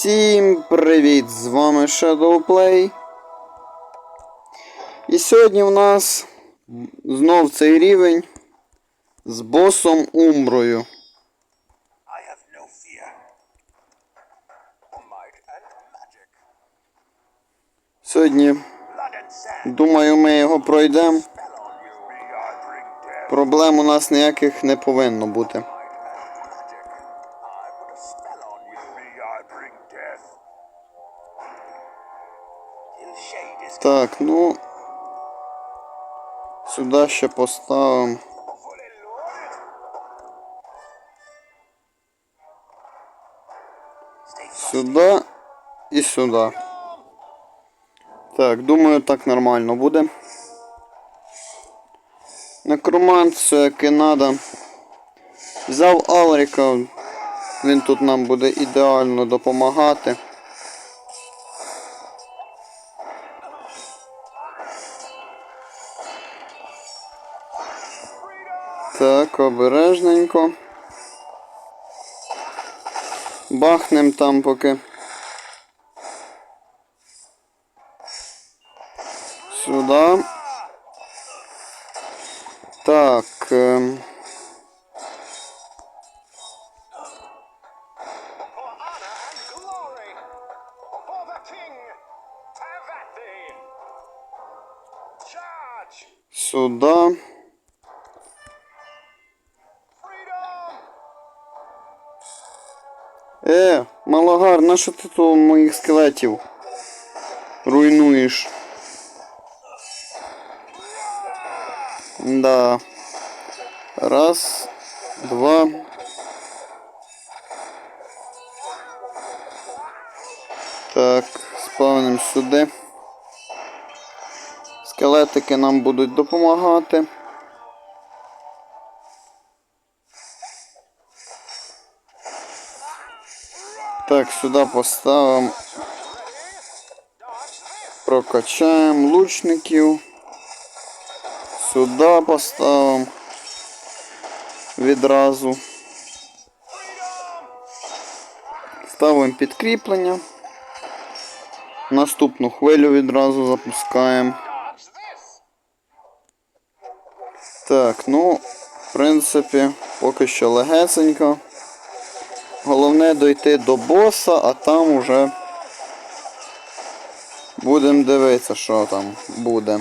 Всім привіт! З вами Shadowplay. І сьогодні в нас знов цей рівень з босом Умброю. Сьогодні, думаю, ми його пройдемо. Проблем у нас ніяких не повинно бути. Так, ну. Сюди ще поставимо. Сюди і сюди. Так, думаю, так нормально буде. Некромант, все як і треба. Взяв Алріка, він тут нам буде ідеально допомагати. Так, обережненько. Бахнем там поки. Сюди. Так. Що ти тут моїх скелетів руйнуєш? Да. Раз, два. Так, спавним сюди. Скелетики нам будуть допомагати. Так, сюди поставимо. Прокачаємо лучників. Сюди поставимо. Відразу. Ставимо підкріплення. Наступну хвилю відразу запускаємо. Так, ну, в принципі, поки що легесенько. Головне дойти до боса, а там уже будемо дивитися, що там буде.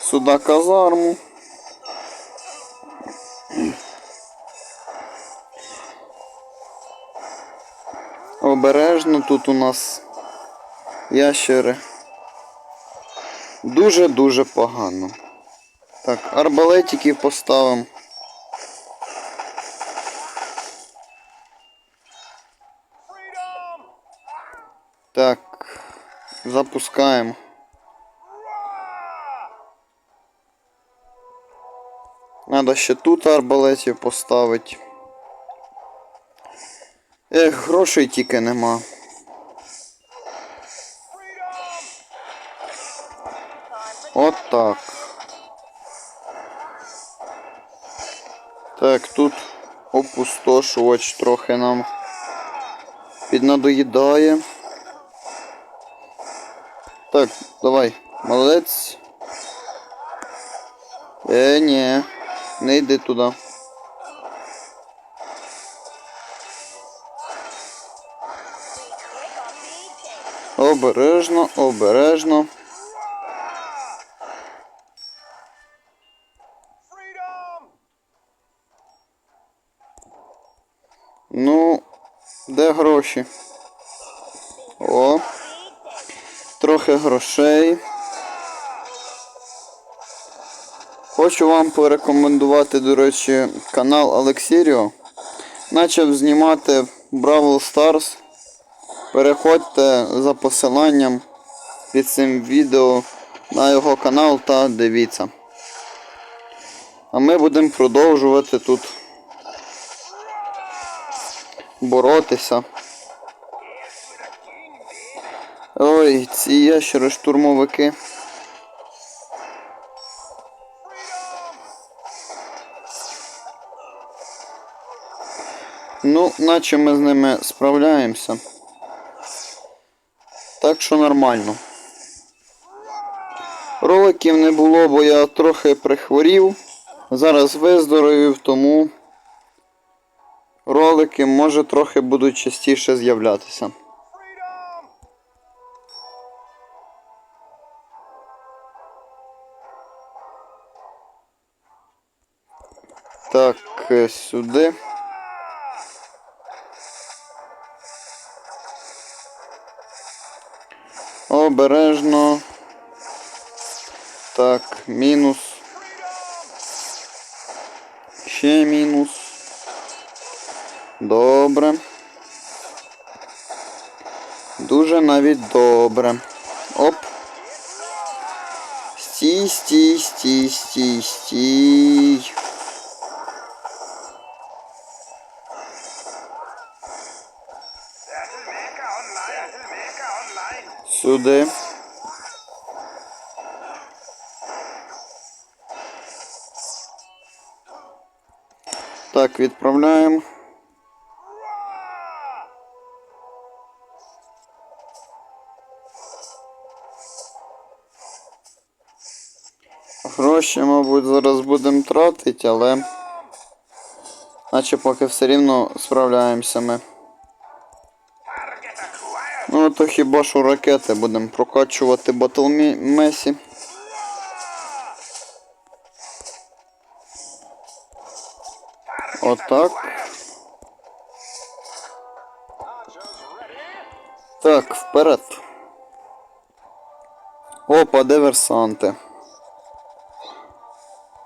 Сюди казарму. Обережно тут у нас ящери. Дуже-дуже погано. Так, арбалетиків поставимо. Запускаємо. Надо ще тут арбалетів поставити. Ех, грошей тільки нема. От так. Так, тут опустошувач трохи нам піднадоїдає. Так, давай, молодець. Е, ні, не йди туди. Обережно, обережно. Ну, де гроші? Трохи грошей. Хочу вам порекомендувати, до речі, канал Алексіріо. Почав знімати Бравл Stars. Переходьте за посиланням під цим відео на його канал та дивіться. А ми будемо продовжувати тут боротися. Ой, ці ящери штурмовики. Ну, наче ми з ними справляємося. Так що нормально. Роликів не було, бо я трохи прихворів. Зараз виздоровів, тому ролики може трохи будуть частіше з'являтися. Так, е, сюди. Обережно. Так, мінус. Ще мінус. Добре. Дуже навіть добре. Оп. Стій, стій, стій, стій, стій. Сюди. Так, відправляємо. Гроші, мабуть, зараз будемо тратити, але наче поки все рівно справляємося ми. Ну, то хіба що ракети будемо прокачувати Батл Месі. Отак. Так, вперед. Опа, диверсанти.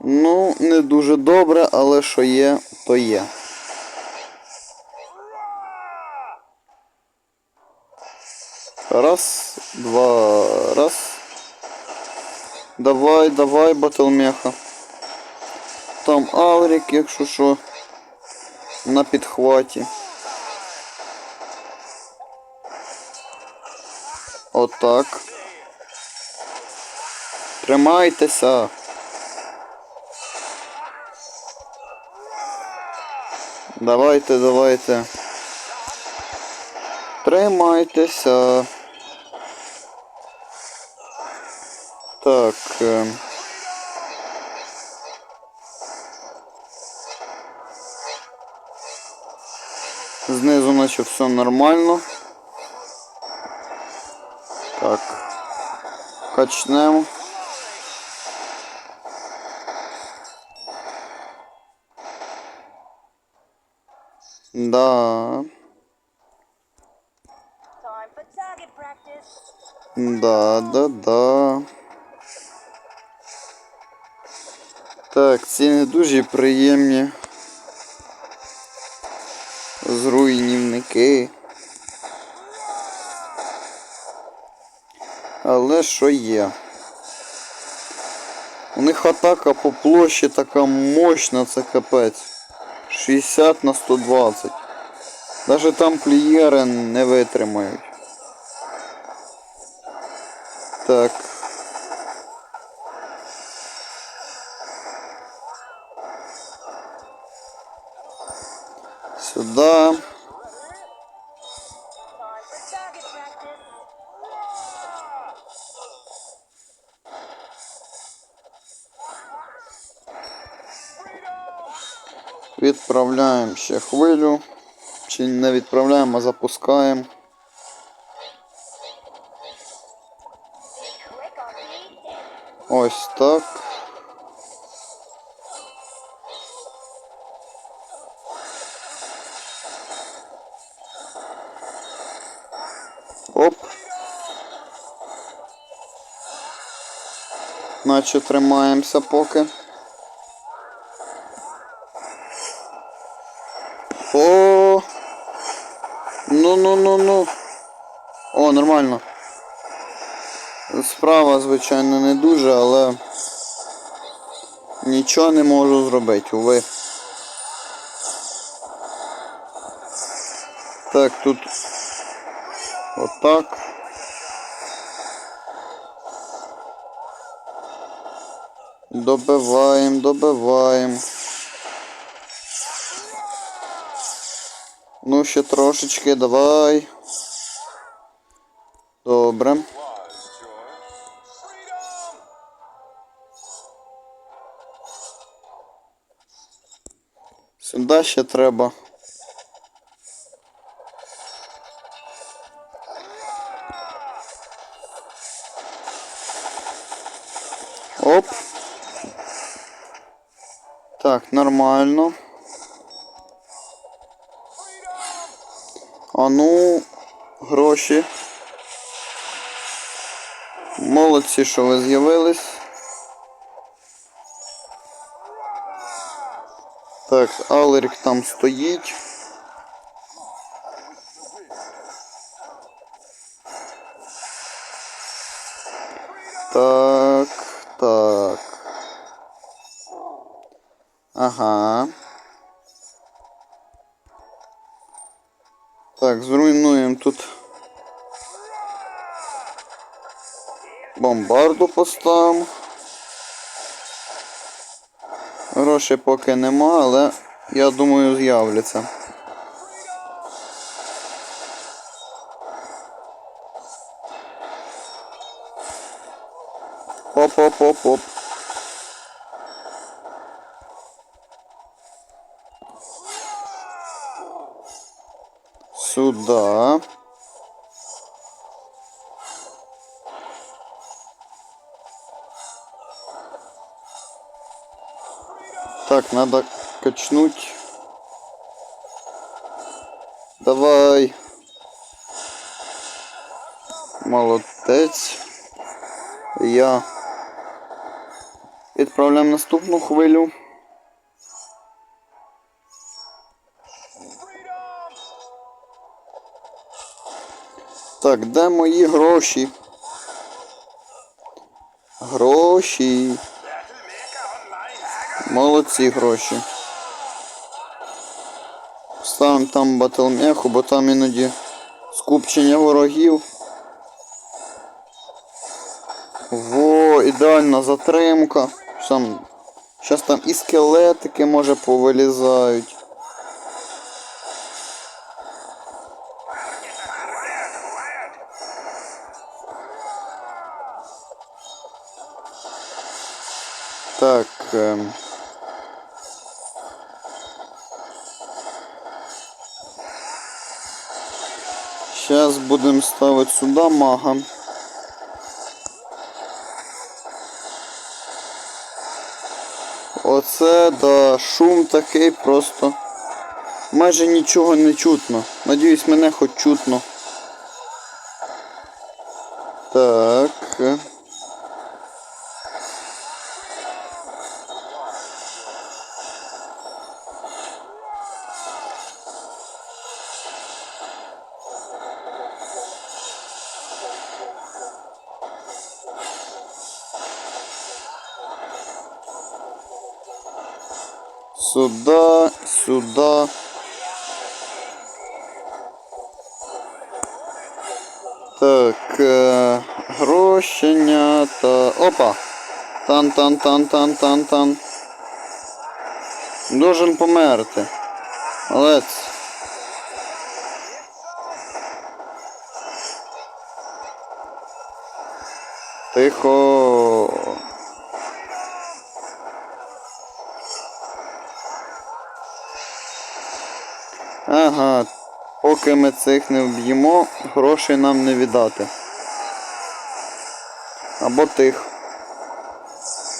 Ну, не дуже добре, але що є, то є. Раз, два, раз. Давай, давай, батлмеха. Там Аврік, якщо що. На підхваті. Отак. Тримайтеся. Давайте, давайте. Тримайтеся. Так. е, Знизу наче все нормально. Так. Качнемо. Да. Да, да, да. Так, ці не дуже приємні. Зруйнівники. Але що є? У них атака по площі така мощна, це капець. 60 на 120. Даже там плієри не витримають. Так. For. Відправляємо ще хвилю. Чи не відправляємо, а запускаємо. Ось так. Наче тримаємося поки. О! Ну ну ну ну. О, нормально. Справа, звичайно, не дуже, але нічого не можу зробити, уви. Так, тут отак. Добиваємо, добиваємо. Ну, ще трошечки, давай. Добре. Сюди ще треба. Так, нормально. А ну, гроші. Молодці, що ви з'явились. Так, Алерік там стоїть. Так, Бомбарду поставимо. Грошей поки нема, але я думаю з'являться. Оп-оп-оп-оп. Сюда. Так, надо качнуть. Давай. Молодець. Я. Відправляємо наступну хвилю. Так, де мої гроші? Гроші. Молодці гроші. Ставимо там батлмеху, бо там іноді скупчення ворогів. Во, ідеальна затримка. Там, щас там і скелетики може повилізають. Так. Ем... Сейчас будемо ставити сюди мага. Оце да, шум такий просто. Майже нічого не чутно. Надіюсь, мене хоч чутно. Так. Так, е, грошенята. Опа! Тан-тан-тан-тан-тан-тан. Должен померти. Молодець. Тихо. Поки ми цих не вб'ємо, грошей нам не віддати. Або тих.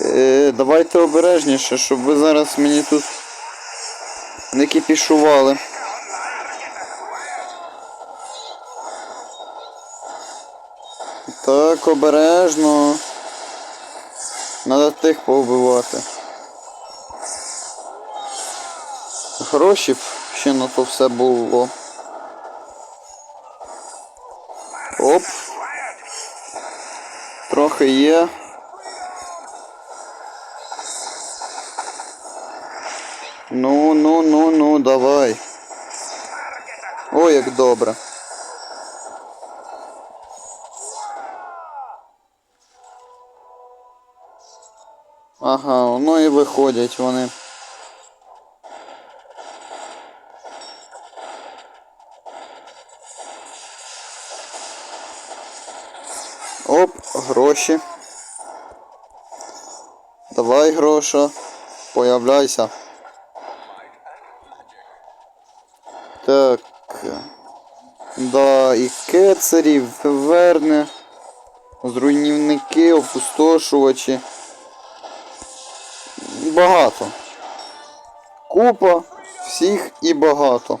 Е, давайте обережніше, щоб ви зараз мені тут не кипішували. Так, обережно. Надо тих повбивати. Гроші б ще на то все було. Оп. Трохи є. Ну, ну, ну, ну, давай. О, як добре. Ага, воно і виходять вони. Оп, гроші. Давай, гроша. Появляйся. Так. Да, і кецарів, верне. Зруйнівники, опустошувачі. Багато. Купа всіх і багато.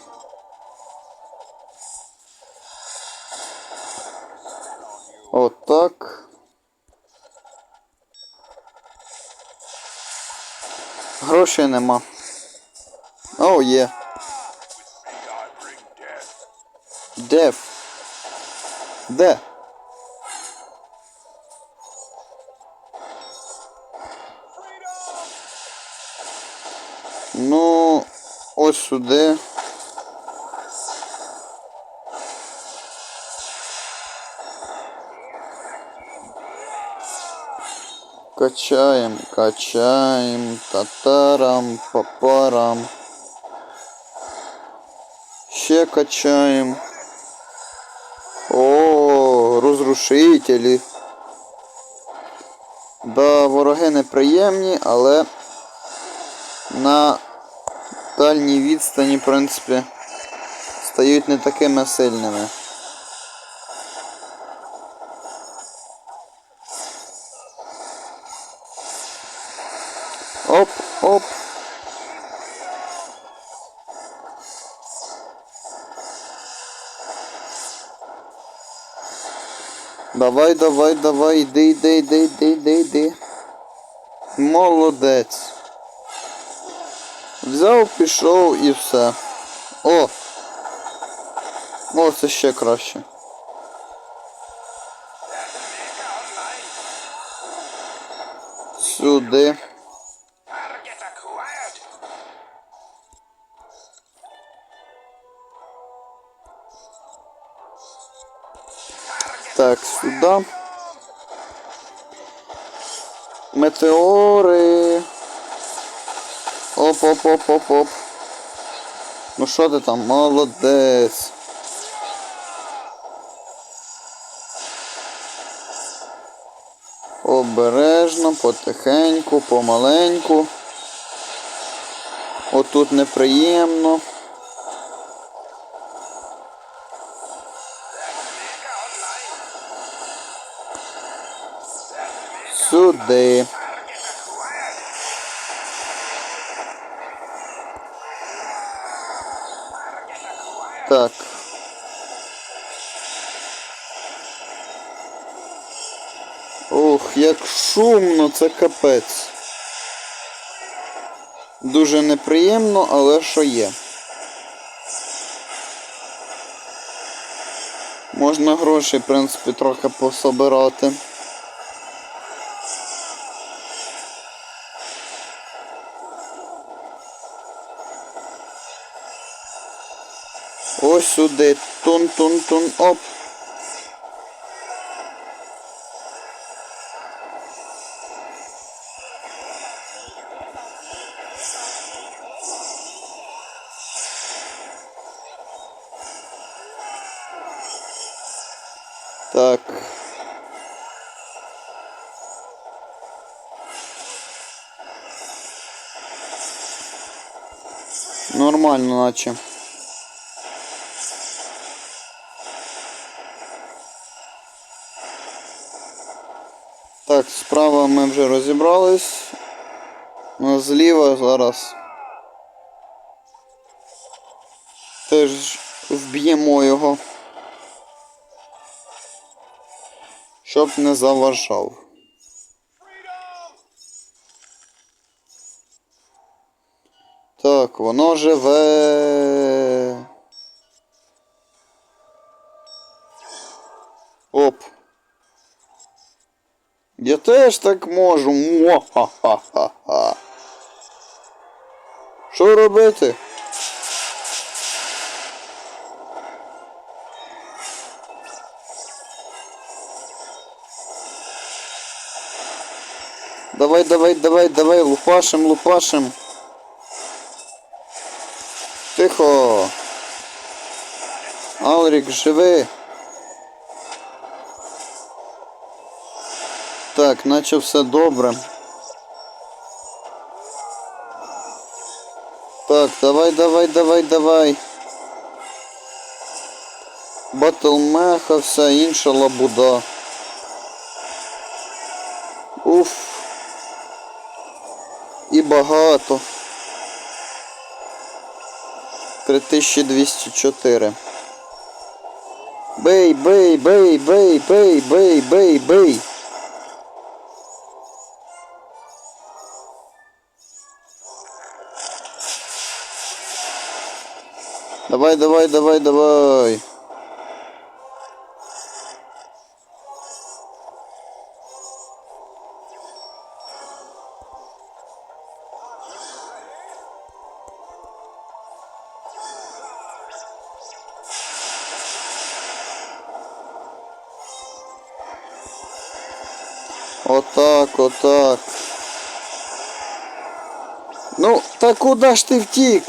Отак. Грошей нема. О, є. Деф. Де? Ну, ось сюди. Качаем, качаем, татарам, папарам. Ще качаем. О, розрушителі. Да, вороги неприємні, але на дальній відстані, в принципі, стають не такими сильними. Оп, оп. Давай, давай, давай, йди, йди, йди, йди, йди, йди. Молодець. Взяв, пішов і все. О! О, це ще краще. Сюди. Метеори. Оп, оп, оп, оп, оп. Ну що ти там, молодець. Обережно, потихеньку, помаленьку. Отут неприємно. Сюди. Так. Ох, як шумно, це капець. Дуже неприємно, але що є. Можна гроші, в принципі, трохи пособирати. Ось сюди. Тун-тун-тун. Оп. Так. Нормально, наче. Так, справа ми вже розібрались. Зліва зараз. Теж вб'ємо його. Щоб не заважав. Так, воно живе. Теж так можу. Муа-ха-ха-ха. Що робити? Давай, давай, давай, давай, лупашим, лупашим. Тихо. Алрік, живи. Так, наче все добре. Так, давай, давай, давай, давай. Батлмеха, вся інша лабуда. Уф. І багато. 3204. Бей, бей, бей, бей, бей, бей, бей, бей. Давай, давай, давай, давай. Отак, отак. Ну, та куди ж ти втік?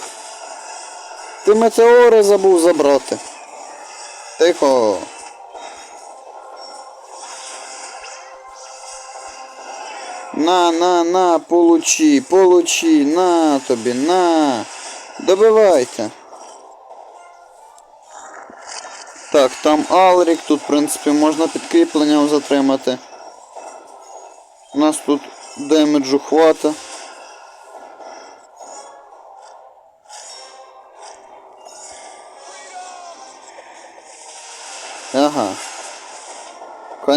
Ти метеори забув забрати. Тихо. На, на, на, получи, получи, на тобі, на. Добивайте. Так, там Алрік, тут, в принципі, можна підкріпленням затримати. У нас тут демеджу хвата.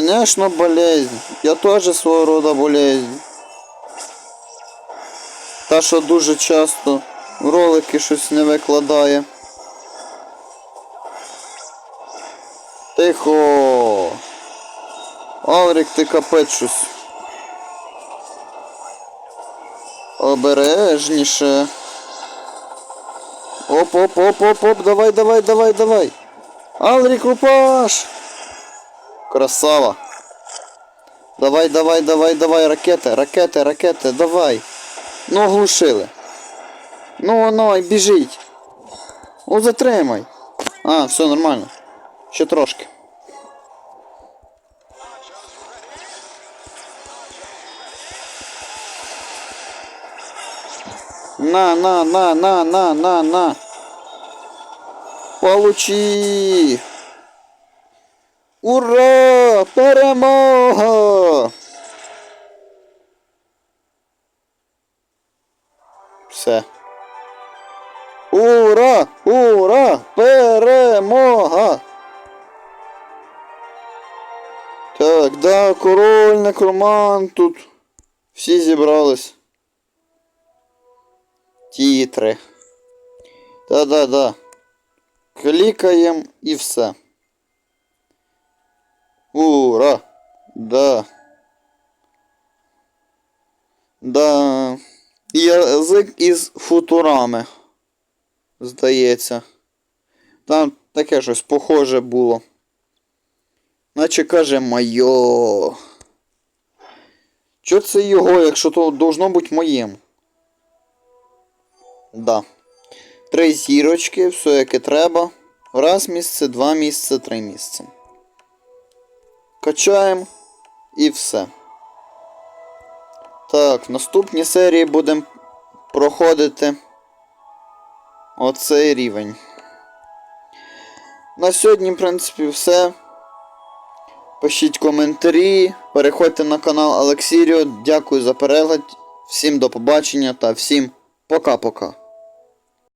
Конечно, болезнь. Я тоже свого рода болезнь. Та, що дуже часто ролики щось не викладає. Тихо. Алрік, ти капець щось. Обережніше. Оп, оп, оп, оп, оп, давай, давай, давай, давай. Алрік, упаш! Красава. Давай, давай, давай, давай, ракети, ракети, ракети, давай. Ну, оглушили. Ну, ну, і біжіть. О, затримай. А, все нормально. Ще трошки. На, на, на, на, на, на, на. Получи! Ура! Перемога! Все. Ура! Ура! Перемога! Так, да, король, некроман тут. Всі зібрались. Тітри. Да-да-да. Клікаємо і все. Ура! Да. Да. Язик із футурами. Здається. Там таке щось похоже було. Наче каже майо. Чо це його, якщо то должно бути моїм? Да. Три зірочки, все яке треба. Раз місце, два місце, три місце. Качаємо і все. Так, в наступній серії будемо проходити оцей рівень. На сьогодні, в принципі, все. Пишіть коментарі, переходьте на канал Алексіріо. Дякую за перегляд. Всім до побачення та всім пока-пока.